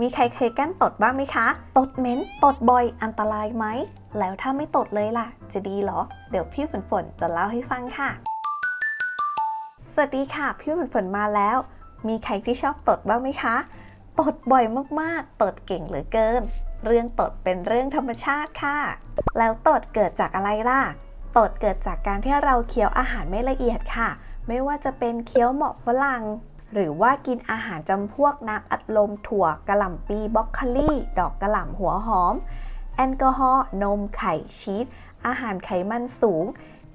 มีใครเคยแก้นตดบ้างไหมคะ ตดเหม็น ตดบ่อย อันตรายไหม แล้วถ้าไม่ตดเลยล่ะ จะดีเหรอ เดี๋ยวพี่ฝนฝนจะเล่าให้ฟังค่ะ สวัสดีค่ะ พี่ฝนฝนมาแล้ว มีใครที่ชอบตดบ้างไหมคะ ตดบ่อยมากๆ ตดเก่งเหลือเกิน เรื่องตดเป็นเรื่องธรรมชาติค่ะ แล้วตดเกิดจากอะไรล่ะ ตดเกิดจากการที่เราเคี้ยวอาหารไม่ละเอียดค่ะ ไม่ว่าจะเป็นเคี้ยวหมาะฝรั่ง หรือว่ากินอาหารจำพวกน้ำอัดลมถั่วกระหล่ำปีบล็อกโคลี่ ดอกกระหล่ำหัวหอม แอลกอฮอล์นมไข่ชีสอาหารไขมันสูง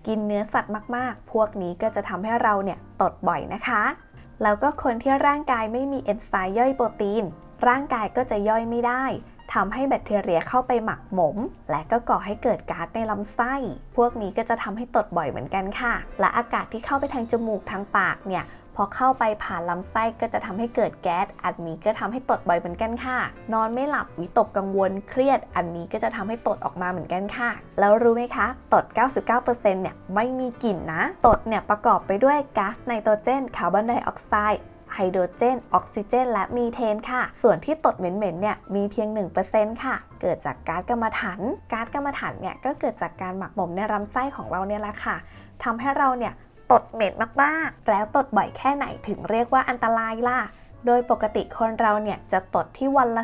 กินเนื้อสัตว์มากๆ พวกนี้ก็จะทำให้เราเนี่ยตดบ่อยนะคะ แล้วก็คนที่ร่างกายไม่มีเอนไซม์ย่อยโปรตีน ร่างกายก็จะย่อยไม่ได้ทำให้แบคทีเรียเข้าไปหมักหมม และก็ก่อให้เกิดก๊าซในลำไส้ พวกนี้ก็จะทำให้ตดบ่อยเหมือนกันค่ะ และอากาศที่เข้าไปทางจมูกทางปากเนี่ย พอเข้าไปผ่านลำไส้ก็จะทำให้เกิดแก๊ส อันนี้ก็ทำให้ตดบ่อยเหมือนกันค่ะ นอนไม่หลับวิตกกังวลเครียด อันนี้ก็จะทำให้ตดออกมาเหมือนกันค่ะ แล้วรู้ไหมคะ ตด 99%เนี่ยไม่มีกลิ่นนะ ตดเนี่ยประกอบไปด้วยก๊าซไนโตรเจนคาร์บอนไดออกไซด์ไฮโดรเจน ออกซิเจน และมีเทนค่ะ ส่วนที่ตดเหม็นๆ เนี่ย มีเพียง 1%ค่ะ เกิดจากก๊าซกัมมันถัน ก๊าซกัมมันถันเนี่ย ก็เกิดจากการหมักหมมในลำไส้ของเราเนี่ยแหละค่ะ ทำให้เราเนี่ย ตดเหม็นมากๆ แล้วตดบ่อยแค่ไหนถึงเรียกว่าอันตรายล่ะ โดยปกติคนเราเนี่ยจะตดที่วันละ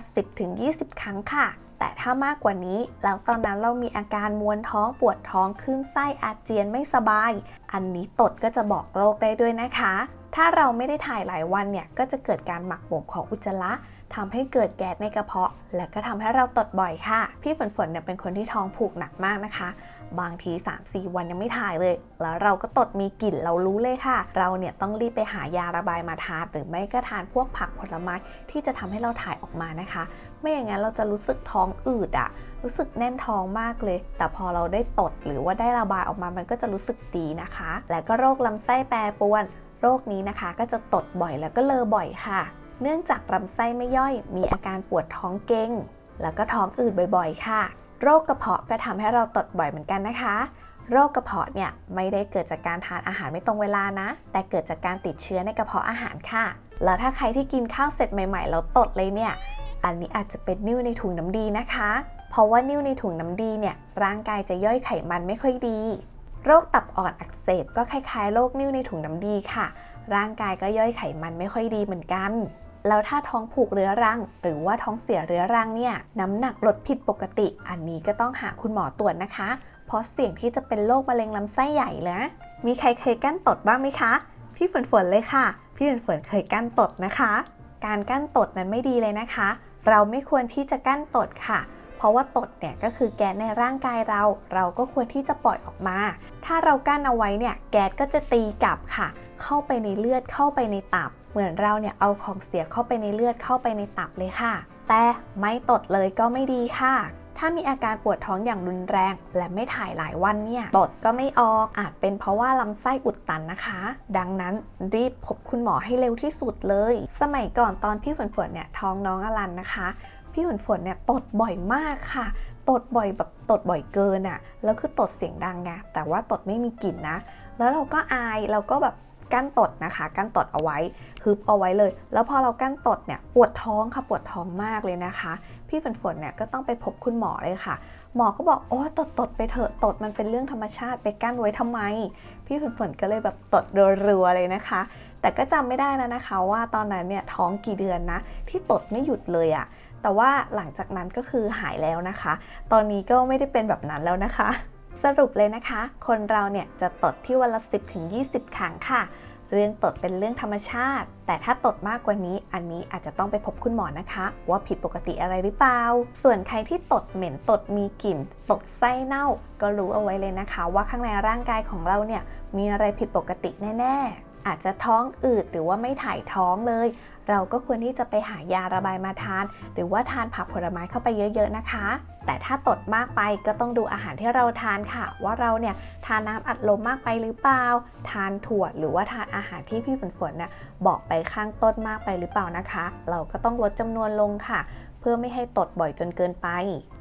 10-20 ครั้งค่ะ แต่ถ้ามากกว่านี้ แล้วตอนนั้นเรามีอาการมวนท้องปวดท้องขึ้นไส้อาเจียนไม่สบาย อันนี้ตดก็จะบอกโรคได้ด้วยนะคะ ถ้าเราไม่ได้ถ่ายหลายวันเนี่ยก็จะเกิดการหมักหมมของอุจจาระทำให้เกิดแก๊สในกระเพาะ และก็ทำให้เราตดบ่อยค่ะ พี่ฝนฝนเนี่ยเป็นคนที่ท้องผูกหนักมากนะคะ บางที 3-4 วันยังไม่ถ่ายเลย แล้วเราก็ตดมีกลิ่นเรารู้เลยค่ะ เราเนี่ยต้องรีบไปหายาระบายมาทานหรือไม่ก็ทานพวกผักผลไม้ที่จะทำให้เราถ่ายออกมานะคะ ไม่อย่างนั้นเราจะรู้สึกท้องอืดอะรู้สึกแน่นท้องมากเลย แต่พอเราได้ตดหรือว่าได้ระบายออกมามันก็จะรู้สึกดีนะคะ และก็โรคลำไส้แปรปรวน โรคนี้นะคะ ก็จะตดบ่อยแล้วก็เลอบ่อยค่ะ เนื่องจากลำไส้ไม่ย่อย มีอาการปวดท้องเก่งแล้วก็ท้องอืดบ่อย ๆ ค่ะ โรคกระเพาะก็ทำให้เราตดบ่อยเหมือนกันนะคะ โรคกระเพาะเนี่ยไม่ได้เกิดจากการทานอาหารไม่ตรงเวลานะ แต่เกิดจากการติดเชื้อในกระเพาะอาหารค่ะ แล้วถ้าใครที่กินข้าวเสร็จใหม่ๆแล้วตดเลยเนี่ย อันนี้อาจจะเป็นนิ่วในถุงน้ำดีนะคะ เพราะว่านิ่วในถุงน้ำดีเนี่ยร่างกายจะย่อยไขมันไม่ค่อยดี โรคตับอ่อนอักเสบก็คล้ายๆโรคนิ่วในถุงน้ำดีค่ะ ร่างกายก็ย่อยไขมันไม่ค่อยดีเหมือนกัน แล้วถ้าท้องผูกเรื้อรัง หรือว่าท้องเสียเรื้อรังเนี่ยน้ำหนักลดผิดปกติ อันนี้ก็ต้องหาคุณหมอตรวจนะคะ เพราะเสี่ยงที่จะเป็นโรคมะเร็งลำไส้ใหญ่นะมีใครเคยกั้นตดบ้างไหมคะ พี่ฝนฝนเลยค่ะ พี่ฝนฝนเคยกั้นตดนะคะ การกั้นตดนั้นไม่ดีเลยนะคะ เราไม่ควรที่จะกั้นตดค่ะเพราะว่าตดเนี่ยก็คือแก๊สในร่างกายเรา เราก็ควรที่จะปล่อยออกมา ถ้าเรากั้นเอาไว้เนี่ยแก๊สก็จะตีกลับค่ะ เข้าไปในเลือดเข้าไปในตับ เหมือนเราเนี่ยเอาของเสียเข้าไปในเลือดเข้าไปในตับเลยค่ะ แต่ไม่ตดเลยก็ไม่ดีค่ะถ้ามีอาการปวดท้องอย่างรุนแรง และไม่ถ่ายหลายวันเนี่ยตดก็ไม่ออก อาจเป็นเพราะว่าลำไส้อุดตันนะคะ ดังนั้นรีบพบคุณหมอให้เร็วที่สุดเลย สมัยก่อนตอนพี่ฝนฝนเนี่ยท้องน้องอลันนะคะ พี่ฝนฝนเนี่ยตดบ่อยมากค่ะ ตดบ่อยแบบตดบ่อยเกินอะ่ะ แล้วคือตดเสียงดังไงแต่ว่าตดไม่มีกลิ่นนะ แล้วเราก็อายเราก็แบบ กั้นตดนะคะ กั้นตดเอาไว้ฮึบเอาไว้เลย แล้วพอเรากั้นตดเนี่ยปวดท้องค่ะปวดท้องมากเลยนะคะ พี่ฝนฝนเนี่ยก็ต้องไปพบคุณหมอเลยค่ะ หมอก็บอกโอ้ตดตดไปเถอะตดมันเป็นเรื่องธรรมชาติไปกั้นไว้ทำไม พี่ฝนฝนก็เลยแบบตดรัวๆเลยนะคะ แต่ก็จำไม่ได้แล้วนะคะว่าตอนนั้นเนี่ยท้องกี่เดือนนะ ที่ตดไม่หยุดเลยอะแต่ว่าหลังจากนั้นก็คือหายแล้วนะคะ ตอนนี้ก็ไม่ได้เป็นแบบนั้นแล้วนะคะ สรุปเลยนะคะ คนเราเนี่ยจะตดที่วันละ 10ถึง20 ครั้งค่ะ เรื่องตดเป็นเรื่องธรรมชาติ แต่ถ้าตดมากกว่านี้ อันนี้อาจจะต้องไปพบคุณหมอนะคะ ว่าผิดปกติอะไรหรือเปล่า ส่วนใครที่ตดเหม็นตดมีกลิ่น ตดไส้เน่า ก็รู้เอาไว้เลยนะคะ ว่าข้างในร่างกายของเราเนี่ยมีอะไรผิดปกติแน่ ๆ อาจจะท้องอืดหรือว่าไม่ถ่ายท้องเลย เราก็ควรที่จะไปหายาระบายมาทาน หรือว่าทานผักผลไม้เข้าไปเยอะๆนะคะ แต่ถ้าตดมากไปก็ต้องดูอาหารที่เราทานค่ะ ว่าเราเนี่ยทานน้ำอัดลมมากไปหรือเปล่า ทานถั่วหรือว่าทานอาหารที่พี่ฝนฝนเนี่ยบอกไปข้างต้นมากไปหรือเปล่านะคะ เราก็ต้องลดจำนวนลงค่ะเพื่อไม่ให้ตดบ่อยจนเกินไป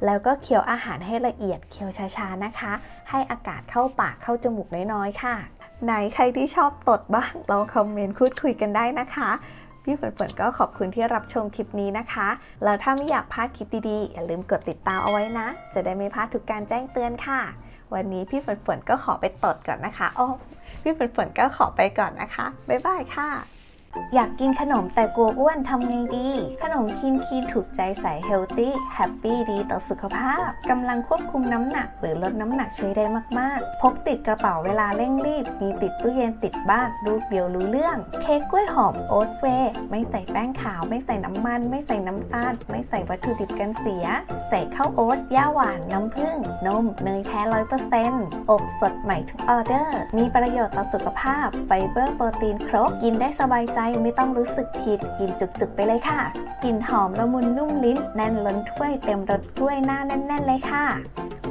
แล้วก็เคี้ยวอาหารให้ละเอียด เคี้ยวช้าๆนะคะ ให้อากาศเข้าปากเข้าจมูกน้อยๆ ค่ะ ไหนใครที่ชอบตดบ้าง ลองคอมเมนต์พูดคุยกันได้นะคะ พี่ฝนฝนก็ขอบคุณที่รับชมคลิปนี้นะคะ แล้วถ้าไม่อยากพลาดคลิปดีๆ อย่าลืมกดติดตามเอาไว้นะ จะได้ไม่พลาดทุกการแจ้งเตือนค่ะ วันนี้พี่ฝนฝนก็ขอไปตดก่อนนะคะ โอ้พี่ฝนฝนก็ขอไปก่อนนะคะ บ๊ายบายค่ะ อยากกินขนมแต่กลัวอ้วนทำไงดี ขนมคีนคีนถูกใจสายเฮลตี้แฮปปี้ดีต่อสุขภาพกำลังควบคุมน้ำหนัก หรือลดน้ำหนักช่วยได้มาก ๆ พกติดกระเป๋าเวลาเร่งรีบ มีติดตู้เย็นติดบ้านรูปเดียวรู้เรื่อง เค้กกล้วยหอมโอ๊ตเวไม่ใส่แป้งขาว ไม่ใส่น้ำมัน ไม่ใส่น้ำตาล ไม่ใส่วัตถุดิบกันเสีย ใส่ข้าวโอ๊ตย่าหวานน้ำผึ้งนมเนยแท้ร้อยเปอร์เซ็นต์อบสดใหม่ทุกออเดอร์ มีประโยชน์ต่อสุขภาพไฟเบอร์โปรตีนครบกินได้สบายใจไม่ต้องรู้สึกผิดกินจุกๆไปเลยค่ะ กลิ่นหอมละมุนนุ่มลิ้นแน่นล้นถ้วยเต็มรสถ้วยหน้าแน่น ๆ เลยค่ะ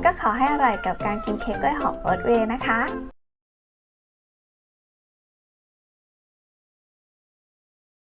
ก็ขอให้อร่อยกับการกินเค้กกล้วยหอมโอ๊ตเวย์นะคะ